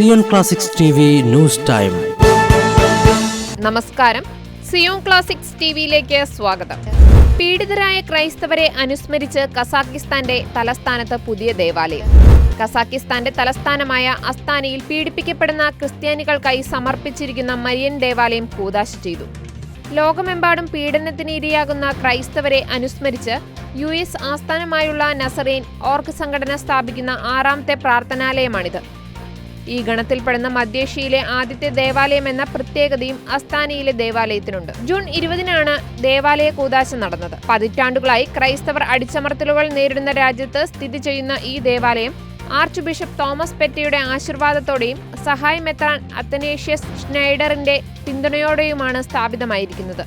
Zion classics news time. നമസ്കാരം. Zion classics ടിവിയിലേക്ക് സ്വാഗതം. പീഡിതരായ ക്രൈസ്തവരെ അനുസ്മരിച്ച് കസാക്കിസ്ഥാന്റെ തലസ്ഥാനത്ത് പുതിയ ദേവാലയം. കസാക്കിസ്ഥാന്റെ തലസ്ഥാനമായ അസ്താനയിൽ പീഡിപ്പിക്കപ്പെടുന്ന ക്രിസ്ത്യാനികൾക്കായി സമർപ്പിച്ചിരിക്കുന്ന മരിയൻ ദേവാലയം കൂതാശ ചെയ്തു. ലോകമെമ്പാടും പീഡനത്തിനിരയാകുന്ന ക്രൈസ്തവരെ അനുസ്മരിച്ച് യു എസ് ആസ്ഥാനമായുള്ള നസറീൻ ഓർക്ക് സംഘടന സ്ഥാപിക്കുന്ന ആറാമത്തെ പ്രാർത്ഥനാലയമാണിത്. ഈ ഗണത്തിൽപ്പെടുന്ന മധ്യേഷ്യയിലെ ആദ്യത്തെ ദേവാലയം എന്ന പ്രത്യേകതയും അസ്താനയിലെ ദേവാലയത്തിനുണ്ട്. ജൂൺ ഇരുപതിനാണ് ദേവാലയ കൂതാശ നടന്നത്. പതിറ്റാണ്ടുകളായി ക്രൈസ്തവർ അടിച്ചമർത്തലുകൾ നേരിടുന്ന രാജ്യത്ത് സ്ഥിതി ചെയ്യുന്ന ഈ ദേവാലയം ആർച്ച് ബിഷപ്പ് തോമസ് പെറ്റയുടെ ആശീർവാദത്തോടെയും സഹായ മെത്രാൻ അത്തനേഷ്യസ് ഷ്നൈഡറിന്റെ പിന്തുണയോടെയുമാണ് സ്ഥാപിതമായിരിക്കുന്നത്.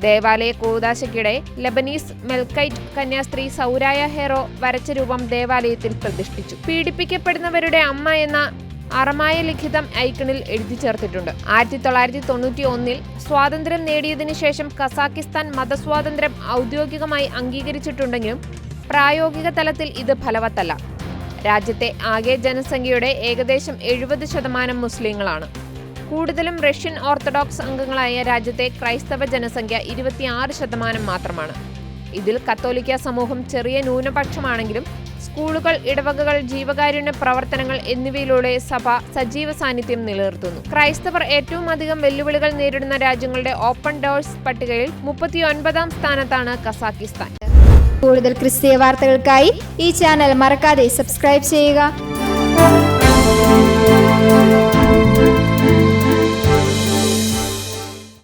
ദേവാലയ കൂതാശയ്ക്കിടെ ലബനീസ് മെൽക്കൈറ്റ് കന്യാസ്ത്രീ സൗരായ ഹെറോ വരച്ച രൂപം ദേവാലയത്തിൽ പ്രതിഷ്ഠിച്ചു. പീഡിപ്പിക്കപ്പെടുന്നവരുടെ അമ്മ എന്ന അറമായ ലിഖിതം ഐക്കണിൽ എഴുതി ചേർത്തിട്ടുണ്ട്. ആയിരത്തി തൊള്ളായിരത്തി തൊണ്ണൂറ്റി ഒന്നിൽ സ്വാതന്ത്ര്യം നേടിയതിനു ശേഷം കസാക്കിസ്ഥാൻ മതസ്വാതന്ത്ര്യം ഔദ്യോഗികമായി അംഗീകരിച്ചിട്ടുണ്ടെങ്കിലും പ്രായോഗിക തലത്തിൽ ഇത് ഫലവത്തല്ല. രാജ്യത്തെ ആകെ ജനസംഖ്യയുടെ ഏകദേശം എഴുപത് ശതമാനം മുസ്ലിങ്ങളാണ്. കൂടുതലും റഷ്യൻ ഓർത്തഡോക്സ് അംഗങ്ങളായ രാജ്യത്തെ ക്രൈസ്തവ ജനസംഖ്യ ഇരുപത്തിയാറ് ശതമാനം മാത്രമാണ്. ഇതിൽ കത്തോലിക്ക സമൂഹം ചെറിയ ന്യൂനപക്ഷമാണെങ്കിലും സ്കൂളുകൾ ഇടവകകൾ ജീവകാരുണ്യ പ്രവർത്തനങ്ങൾ എന്നിവയിലൂടെ സഭ സജീവ സാന്നിധ്യം നിലനിർത്തുന്നു. ക്രൈസ്തവർ ഏറ്റവും അധികം വെല്ലുവിളികൾ നേരിടുന്ന രാജ്യങ്ങളുടെ ഓപ്പൺ ഡോഴ്സ് പട്ടികയിൽ മുപ്പത്തിയൊൻപതാം സ്ഥാനത്താണ് കസാക്കിസ്ഥാൻ. കൂടുതൽ ക്രിസ്തീയ വാർത്തകൾക്കായി ഈ ചാനൽ മറക്കാതെ സബ്സ്ക്രൈബ് ചെയ്യുക.